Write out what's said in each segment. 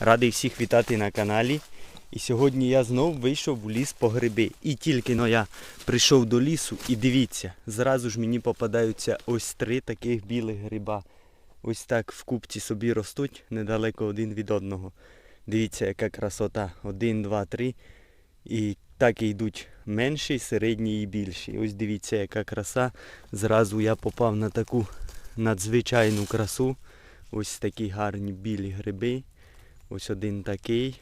Радий всіх вітати на каналі. І сьогодні я знов вийшов у ліс по гриби. І тільки но я прийшов до лісу, і дивіться, зразу ж мені попадаються ось три таких білих гриба. Ось так в купці собі ростуть недалеко один від одного. Дивіться, яка красота. Один, два, три. І так і йдуть менші, середні і більші. Ось дивіться, яка краса. Зразу я попав на таку надзвичайну красу. Ось такі гарні білі гриби. Ось один такий.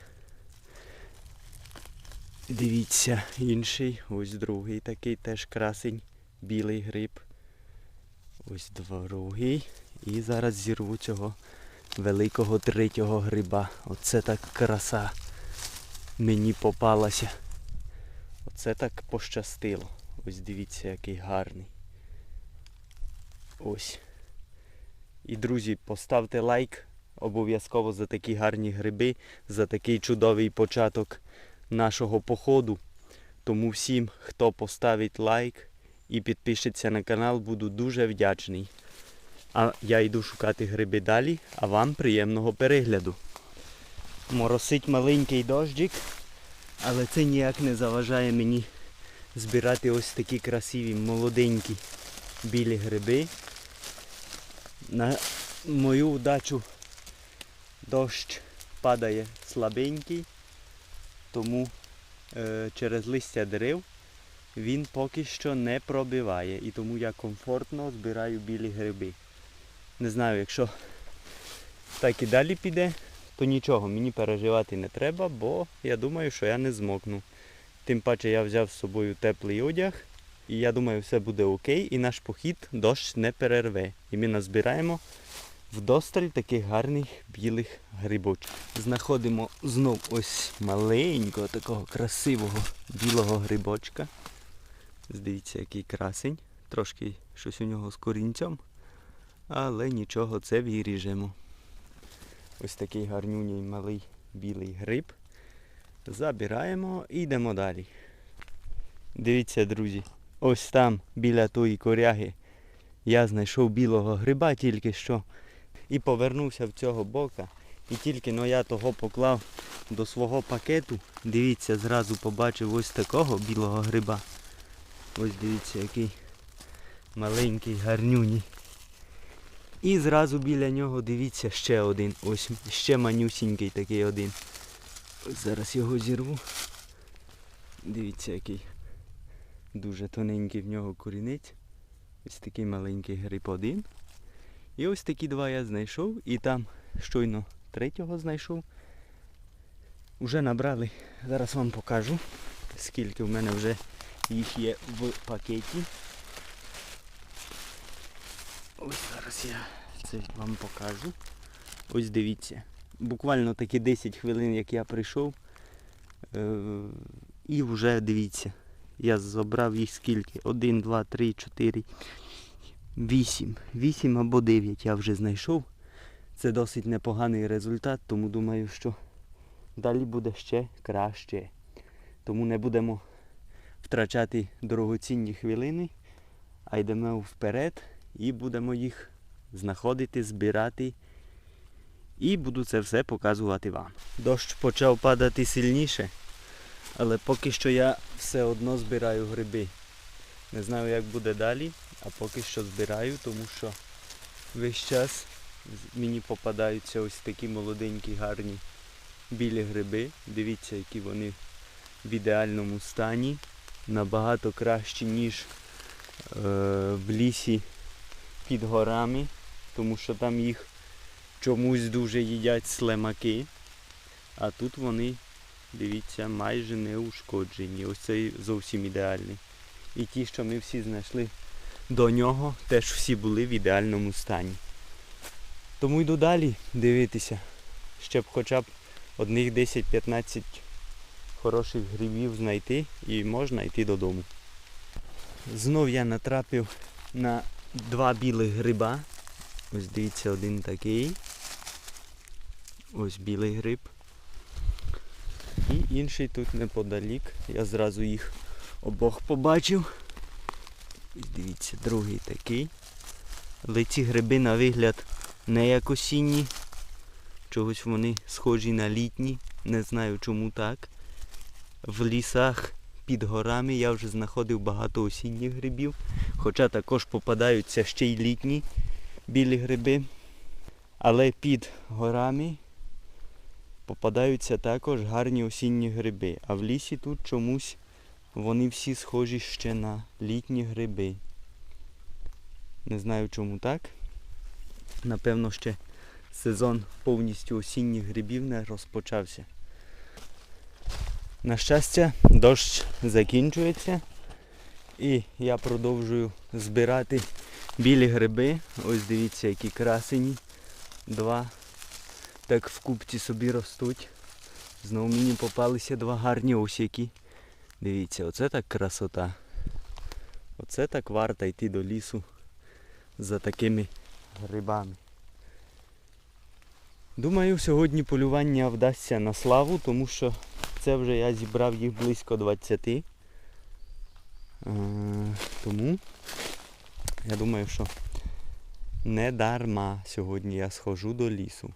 Дивіться, інший, ось другий такий теж красень, білий гриб. Ось другий. І зараз зірву цього великого третього гриба. Оце так краса мені попалася. Оце так пощастило. Ось дивіться, який гарний. Ось. І, друзі, поставте лайк обов'язково за такі гарні гриби, за такий чудовий початок нашого походу. Тому всім, хто поставить лайк і підпишеться на канал, буду дуже вдячний. А я йду шукати гриби далі, а вам приємного перегляду. Моросить маленький дощик, але це ніяк не заважає мені збирати ось такі красиві молоденькі білі гриби. На мою удачу дощ падає слабенький, тому е, через листя дерев він поки що не пробиває. І тому я комфортно збираю білі гриби. Не знаю, якщо так і далі піде, то нічого, мені переживати не треба, бо я думаю, що я не змокну. Тим паче я взяв з собою теплий одяг. І я думаю, все буде окей, і наш похід дощ не перерве. І ми назбираємо вдосталь таких гарних білих грибочків. Знаходимо знов ось маленького такого красивого білого грибочка. Дивіться, який красень. Трошки щось у нього з корінцем. Але нічого, це виріжемо. Ось такий гарнюній малий білий гриб. Забираємо і йдемо далі. Дивіться, друзі, ось там біля тої коряги я знайшов білого гриба тільки що і повернувся в цього бока. І тільки но я того поклав до свого пакету, дивіться, зразу побачив ось такого білого гриба. Ось дивіться, який маленький, гарнюній. І зразу біля нього дивіться ще один. Ось ще манюсінький такий один. Ось зараз його зірву. Дивіться, який дуже тоненький в нього корінець. Ось такий маленький гриб один. І ось такі два я знайшов. І там щойно третього знайшов. Уже набрали. Зараз вам покажу, скільки в мене вже їх є в пакеті. Ось зараз я це вам покажу. Ось дивіться. Буквально такі 10 хвилин, як я прийшов. Е, і вже дивіться. Я забрав їх скільки? 1, 2, 3, 4, 8. 8 або 9 я вже знайшов. Це досить непоганий результат, тому думаю, що далі буде ще краще. Тому не будемо втрачати дорогоцінні хвилини, а йдемо вперед і будемо їх знаходити, збирати. І буду це все показувати вам. Дощ почав падати сильніше. Але поки що я все одно збираю гриби. Не знаю як буде далі, а поки що збираю, тому що весь час мені попадаються ось такі молоденькі гарні білі гриби. Дивіться, які вони в ідеальному стані. Набагато кращі, ніж е, в лісі під горами, тому що там їх чомусь дуже їдять слимаки. А тут вони Дивіться, майже не ушкоджені. Ось цей зовсім ідеальний. І ті, що ми всі знайшли до нього, теж всі були в ідеальному стані. Тому йду далі дивитися, щоб хоча б одних 10-15 хороших грибів знайти і можна йти додому. Знов я натрапив на два білих гриба. Ось дивіться, один такий. Ось білий гриб. І інший тут неподалік. Я зразу їх обох побачив. І дивіться, другий такий. Але ці гриби на вигляд не як осінні. Чогось вони схожі на літні. Не знаю чому так. В лісах під горами я вже знаходив багато осінніх грибів. Хоча також попадаються ще й літні білі гриби. Але під горами попадаються також гарні осінні гриби. А в лісі тут чомусь вони всі схожі ще на літні гриби. Не знаю чому так. Напевно, ще сезон повністю осінніх грибів не розпочався. На щастя, дощ закінчується і я продовжую збирати білі гриби. Ось дивіться, які красені. Два. Так в купці собі ростуть. Знову мені попалися два гарні ось які. Дивіться, оце так красота. Оце так варто йти до лісу за такими грибами. Думаю, сьогодні полювання вдасться на славу, тому що це вже я зібрав їх близько 20. Е, Тому я думаю, що не дарма сьогодні я схожу до лісу.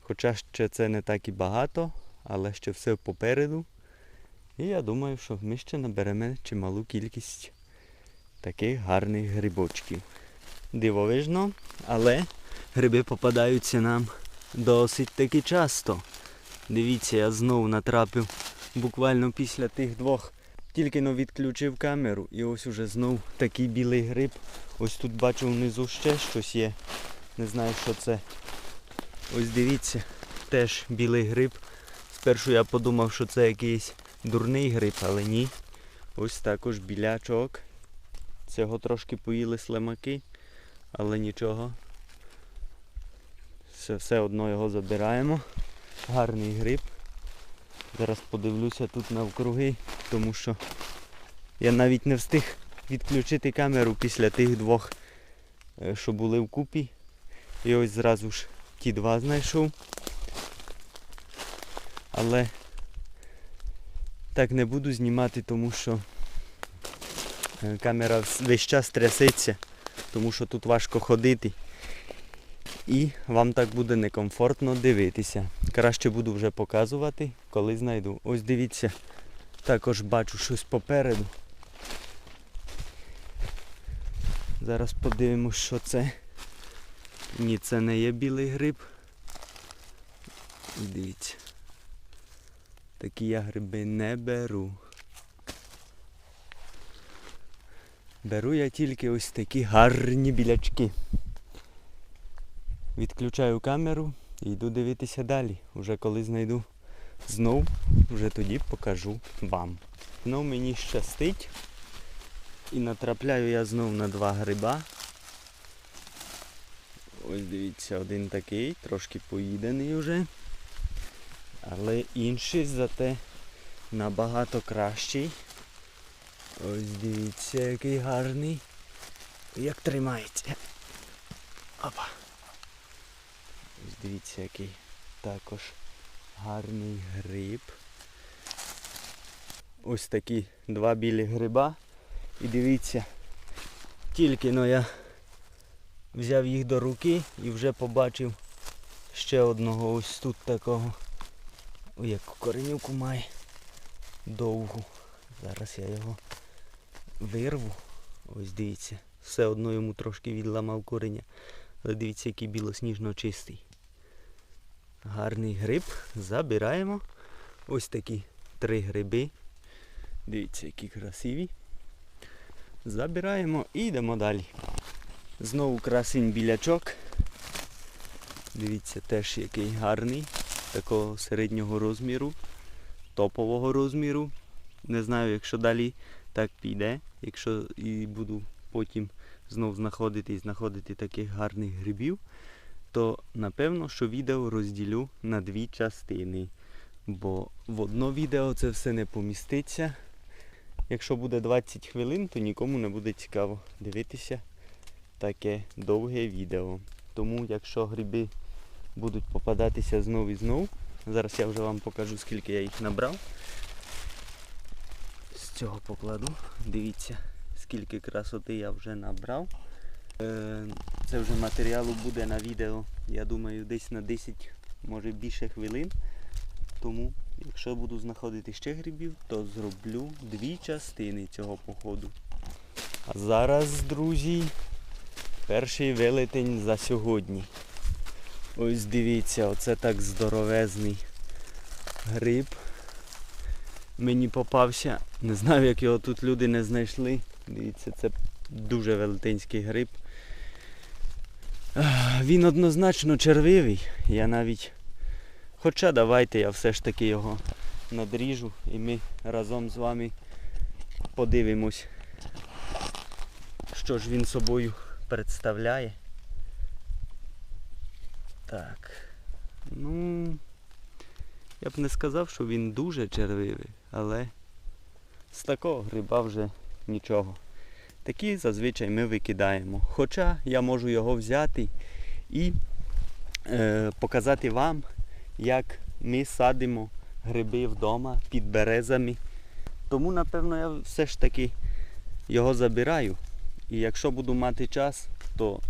Хоча ще це не так і багато, але ще все попереду. І я думаю, що ми ще наберемо чималу кількість таких гарних грибочків. Дивовижно, але гриби попадаються нам досить таки часто. Дивіться, я знову натрапив буквально після тих двох. Тільки но відключив камеру і ось уже знов такий білий гриб. Ось тут бачу внизу ще щось є. Не знаю, що це. Ось дивіться, теж білий гриб. Спершу я подумав, що це якийсь дурний гриб, але ні. Ось також білячок. Цього трошки поїли слимаки, але нічого. Все, все одно його забираємо. Гарний гриб. Зараз подивлюся тут навкруги, тому що я навіть не встиг відключити камеру після тих двох, е, що були вкупі. І ось зразу ж ті два знайшов. Але так не буду знімати, тому що е, камера весь час трясеться, тому що тут важко ходити. І вам так буде некомфортно дивитися. Краще буду вже показувати, коли знайду. Ось дивіться, також бачу щось попереду. Зараз подивимось, що це. Ні, це не є білий гриб. Дивіться. Такі я гриби не беру. Беру я тільки ось такі гарні білячки. Відключаю камеру і йду дивитися далі. Уже коли знайду знов, вже тоді покажу вам. Знов мені щастить. І натрапляю я знов на два гриба. Ось дивіться, один такий, трошки поїдений вже. Але інший зате набагато кращий. Ось дивіться, який гарний. Як тримається. Опа. Ось дивіться, який також гарний гриб. Ось такі два білі гриба. І дивіться, тільки но я взяв їх до руки і вже побачив ще одного ось тут такого. Ой, яку коренюку має довгу. Зараз я його вирву. Ось дивіться. Все одно йому трошки відламав кореня. Але дивіться, який білосніжно чистий. Гарний гриб. Забираємо. Ось такі три гриби. Дивіться, які красиві. Забираємо і йдемо далі. Знову красень білячок. Дивіться, теж який гарний. Такого середнього розміру, топового розміру. Не знаю, якщо далі так піде, якщо і буду потім знов знаходити і знаходити таких гарних грибів, то напевно, що відео розділю на дві частини. Бо в одно відео це все не поміститься. Якщо буде 20 хвилин, то нікому не буде цікаво дивитися таке довге відео. Тому якщо гриби будуть попадатися знов і знов, зараз я вже вам покажу, скільки я їх набрав. З цього покладу. Дивіться, скільки красоти я вже набрав. Е, Це вже матеріалу буде на відео, я думаю, десь на 10 може більше хвилин. Тому, якщо буду знаходити ще грибів, то зроблю дві частини цього походу. А зараз, друзі, перший велетень за сьогодні. Ось дивіться, оце так здоровезний гриб. Мені попався. Не знаю, як його тут люди не знайшли. Дивіться, це дуже велетенський гриб. Він однозначно червивий. Я навіть. Хоча давайте я все ж таки його надріжу і ми разом з вами подивимось, що ж він собою представляє. Так. Ну, я б не сказав, що він дуже червивий, але з такого гриба вже нічого. Такі зазвичай ми викидаємо. Хоча я можу його взяти і е, показати вам, як ми садимо гриби вдома під березами. Тому, напевно, я все ж таки його забираю. І якщо буду мати час, то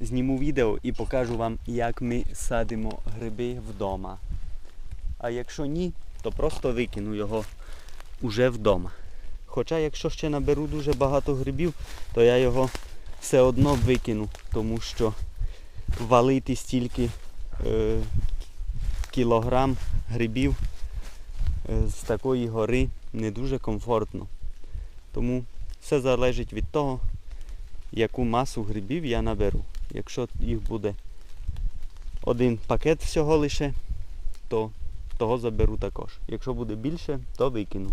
зніму відео і покажу вам, як ми садимо гриби вдома. А якщо ні, то просто викину його уже вдома. Хоча якщо ще наберу дуже багато грибів, то я його все одно викину, тому що валити стільки е, кілограм грибів е, з такої гори не дуже комфортно. Тому все залежить від того, яку масу грибів я наберу. Якщо їх буде один пакет всього лише, то того заберу також. Якщо буде більше, то викину.